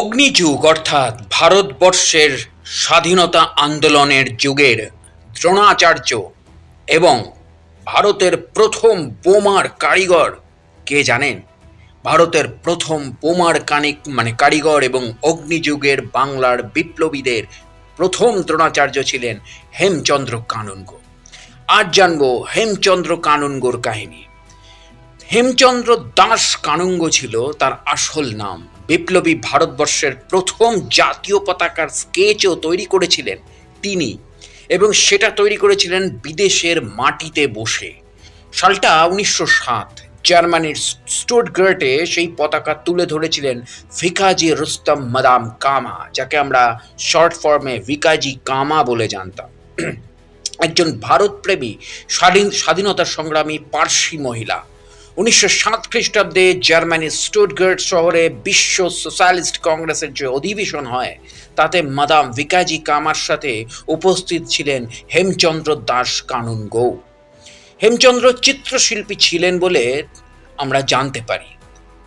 অগ্নিযুগ, অর্থাৎ ভারতবর্ষের স্বাধীনতা আন্দোলনের যুগের দ্রোণাচার্য এবং ভারতের প্রথম বোমার কারিগর, কে জানেন? ভারতের প্রথম বোমার কানিক মানে কারিগর এবং অগ্নিযুগের বাংলার বিপ্লবীদের প্রথম দ্রোণাচার্য ছিলেন হেমচন্দ্র কানুনগো আজ জানব হেমচন্দ্র কানুনগোর কাহিনী। হেমচন্দ্র দাস কানুঙ্গ ছিল তার আসল নাম। বিপ্লবী ভারতবর্ষের প্রথম জাতীয় পতাকার স্কেচও তৈরি করেছিলেন তিনি এবং সেটা তৈরি করেছিলেন বিদেশের মাটিতে বসে। সালটা উনিশশো সাত, জার্মানির স্টুটগার্টে সেই পতাকা তুলে ধরেছিলেন ভিকাজি রুস্তম মাদাম কামা, যাকে আমরা শর্ট ফর্মে ভিকাজি কামা বলে জানতাম। একজন ভারতপ্রেমী স্বাধীন, স্বাধীনতা সংগ্রামী পার্সি মহিলা। উনিশশো সাত খ্রিস্টাব্দে জার্মানির স্টুটগার্ট শহরে বিশ্ব সোশ্যালিস্ট কংগ্রেসের যে অধিবেশন হয়, তাতে মাদাম ভিকাজি কামার সাথে উপস্থিত ছিলেন হেমচন্দ্র দাস কানুন গৌ হেমচন্দ্র চিত্রশিল্পী ছিলেন বলে আমরা জানতে পারি।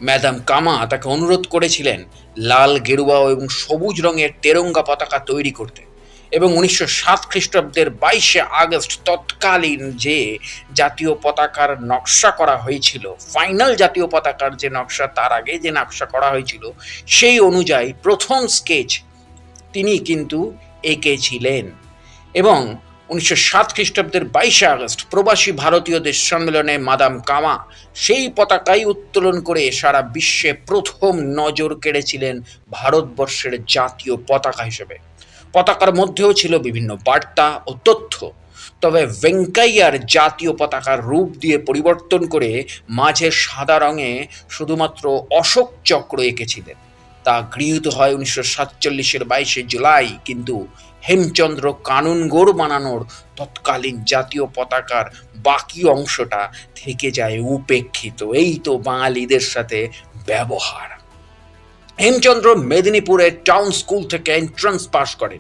ম্যাডাম কামা তাকে অনুরোধ করেছিলেন লাল গেরুয়া এবং সবুজ রঙের তেরঙ্গা পতাকা তৈরি করতে। এবং উনিশশো সাত খ্রিস্টাব্দের বাইশে আগস্ট তৎকালীন যে জাতীয় পতাকার নকশা করা হয়েছিল ফাইনাল জাতীয় পতাকার যে নকশা, তার আগে যে নকশা করা হয়েছিল, সেই অনুযায়ী প্রথম স্কেচ তিনি কিন্তু এঁকেছিলেন। এবং উনিশশো সাত খ্রিস্টাব্দের বাইশে আগস্ট প্রবাসী ভারতীয়দের সম্মেলনে মাদাম কামা সেই পতাকাই উত্তোলন করে সারা বিশ্বে প্রথম নজর কেড়েছিলেন ভারতবর্ষের জাতীয় পতাকা হিসেবে। পতাকার মধ্যেও ছিল বিভিন্ন বার্তা ও তথ্য। তবে ভেঙ্কাইয়ার জাতীয় পতাকার রূপ দিয়ে পরিবর্তন করে মাঝে সাদা রঙে শুধুমাত্র অশোক চক্র এঁকেছিলেন। তা গৃহীত হয় উনিশশো সাতচল্লিশের বাইশে জুলাই, কিন্তু হেমচন্দ্র কানুনগোর বানানোর তৎকালীন জাতীয় পতাকার বাকি অংশটা থেকে যায় উপেক্ষিত। এই তো বাঙালিদের সাথে ব্যবহার। হেমচন্দ্র মেদিনীপুরের টাউন স্কুল থেকে এন্ট্রান্স পাশ করেন।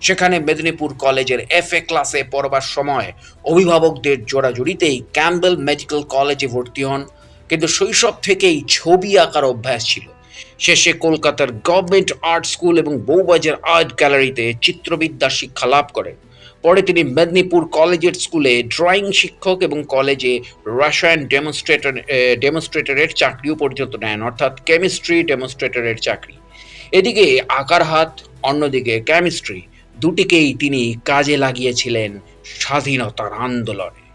সেখানে মেদিনীপুর কলেজের এফ এ ক্লাসে পড়বার সময় অভিভাবকদের জোড়াজুড়িতেই ক্যাম্বেল মেডিকেল কলেজে ভর্তি হন। কিন্তু শৈশব থেকেই ছবি আঁকার অভ্যাস ছিল। শেষে কলকাতার গভর্নমেন্ট আর্ট স্কুল এবং বউবাজার আর্ট গ্যালারিতে চিত্রবিদ্যা শিক্ষা লাভ করেন পরে তিনি মেদিনীপুর কলেজের স্কুলে ড্রয়িং শিক্ষক এবং কলেজে রাসায়ন ডেমনস্ট্রেটর ডেমনস্ট্রেটরের চাকরিও পর্যন্ত নেন, অর্থাৎ কেমিস্ট্রি ডেমনস্ট্রেটরের চাকরি। এদিকে আকার হাত, অন্যদিকে কেমিস্ট্রি দুটিকেই তিনি কাজে লাগিয়েছিলেন স্বাধীনতার আন্দোলনে।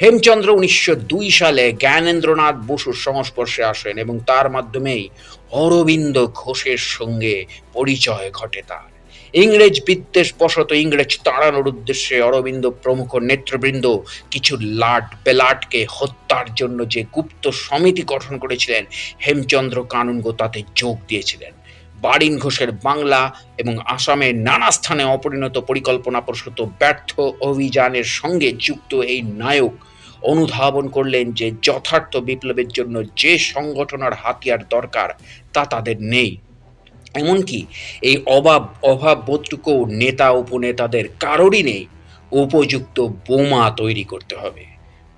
হেমচন্দ্র উনিশশো দুই সালে জ্ঞানেন্দ্রনাথ বসুর সংস্পর্শে আসেন এবং তার মাধ্যমেই অরবিন্দ ঘোষের সঙ্গে পরিচয় ঘটে তার। ইংরেজ বিদ্বেষ বশত ইংরেজ তাড়ানোর উদ্দেশ্যে অরবিন্দ প্রমুখ নেতৃবৃন্দ কিছু লাট বেলাটকে হত্যার জন্য যে গুপ্ত সমিতি গঠন করেছিলেন, হেমচন্দ্র কানুনগো তাতে যোগ দিয়েছিলেন। বারিন ঘোষের বাংলা এবং আসামের নানা স্থানে অপরিণত পরিকল্পনা প্রসূত ব্যর্থ অভিযানের সঙ্গে যুক্ত এই নায়ক অনুধাবন করলেন যে যথার্থ বিপ্লবের জন্য যে সংগঠনের হাতিয়ার দরকার, তা তাদের নেই। এমনকি এই অভাব অভাব বোধটুকু নেতা উপনেতাদের কারোরই নেই। উপযুক্ত বোমা তৈরি করতে হবে।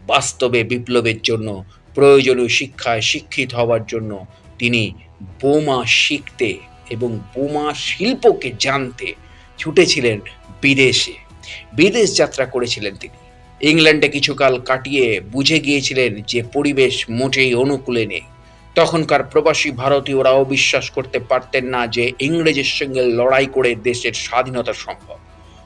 বাস্তবে বিপ্লবের জন্য, প্রয়োজনীয় শিক্ষায় শিক্ষিত হওয়ার জন্য তিনি বোমা শিখতে এবং বোমা শিল্পকে জানতে ছুটেছিলেন বিদেশে। বিদেশ যাত্রা করেছিলেন তিনি। ইংল্যান্ডে কিছুকাল কাটিয়ে বুঝে গিয়েছিলেন যে পরিবেশ মোটেই অনুকূলে নেই। তখনকার প্রবাসী ভারতীয়রাও বিশ্বাস করতে পারতেন না যে ইংরেজের সঙ্গে লড়াই করে দেশের স্বাধীনতা সম্ভব।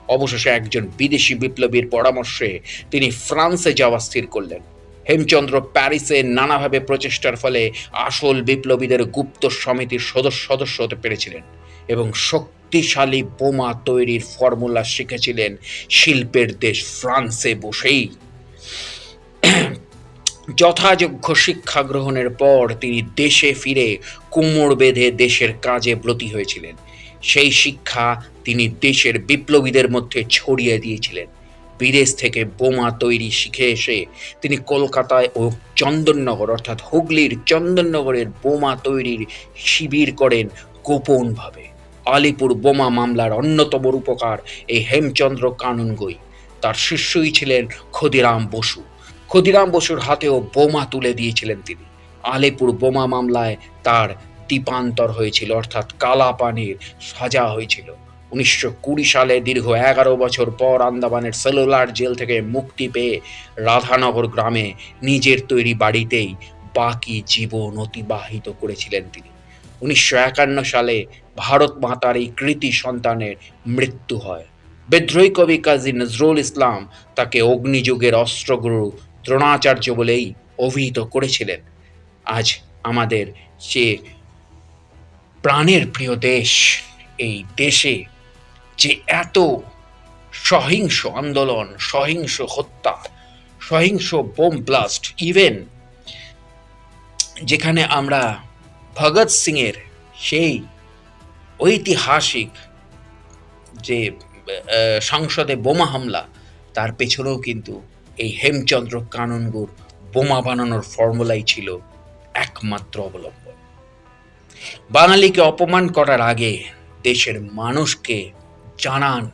অবশেষে একজন বিদেশি বিপ্লবীর পরামর্শে তিনি ফ্রান্সে যাওয়া স্থির করলেন। হেমচন্দ্র প্যারিসে নানাভাবে প্রচেষ্টার ফলে আসল বিপ্লবীদের গুপ্ত সমিতির সদস্য সদস্য হতে পেরেছিলেন এবং শক্তিশালী বোমা তৈরির ফর্মুলা শিখেছিলেন শিল্পের দেশ ফ্রান্সে বসেই। যথাযোগ্য শিক্ষা গ্রহণের পর তিনি দেশে ফিরে কোমর বেঁধে দেশের কাজে ব্রতী হয়েছিলেন। সেই শিক্ষা তিনি দেশের বিপ্লবীদের মধ্যে ছড়িয়ে দিয়েছিলেন। বিদেশ থেকে বোমা তৈরি শিখে এসে তিনি কলকাতায় ও চন্দননগর, অর্থাৎ হুগলির চন্দননগরের বোমা তৈরির শিবির করেন গোপনভাবে। আলিপুর বোমা মামলার অন্যতম রূপকার এই হেমচন্দ্র কানুনগই তার শিষ্যই ছিলেন ক্ষুদিরাম বসু। ক্ষুদিরাম বসুর হাতেও বোমা তুলে দিয়েছিলেন তিনি। আলিপুর বোমা মামলায় তার দ্বীপান্তর হয়েছিল, অর্থাৎ কালা পানির সাজা হয়েছিল। উনিশশো কুড়ি সালে দীর্ঘ এগারো বছর পর আন্দামানের সেলুলার জেল থেকে মুক্তি পেয়ে রাধানগর গ্রামে নিজের তৈরি বাড়িতেই বাকি জীবন অতিবাহিত করেছিলেন তিনি। উনিশশো একান্ন সালে ভারত মাতার এই কৃতি সন্তানের মৃত্যু হয়। বিদ্রোহী কবি কাজী নজরুল ইসলাম তাকে অগ্নিযুগের অস্ত্রগুরু দ্রোণাচার্য বলেই অভিহিত করেছিলেন। আজ আমাদের যে প্রাণের প্রিয় দেশ, এই দেশে যে এত সহিংস আন্দোলন, সহিংস হত্যা, সহিংস বোম ব্লাস্ট ইভেন যেখানে আমরা ভগৎ সিংয়ের সেই ঐতিহাসিক যে সংসদে বোমা হামলা, তার পেছনেও কিন্তু এই হেমচন্দ্র কাননগুর বোমা বানানোর ফর্মুলাই ছিল একমাত্র অবলম্বন। বাঙালিকে অপমান করার আগে দেশের মানুষকে জানান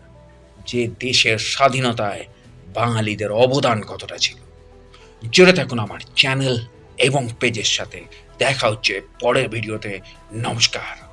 যে দেশের স্বাধীনতায় বাঙালিদের অবদান কতটা ছিল। জুড়ে থাকুন আমার চ্যানেল এবং পেজের সাথে। দেখা হচ্ছে পরের ভিডিওতে। নমস্কার।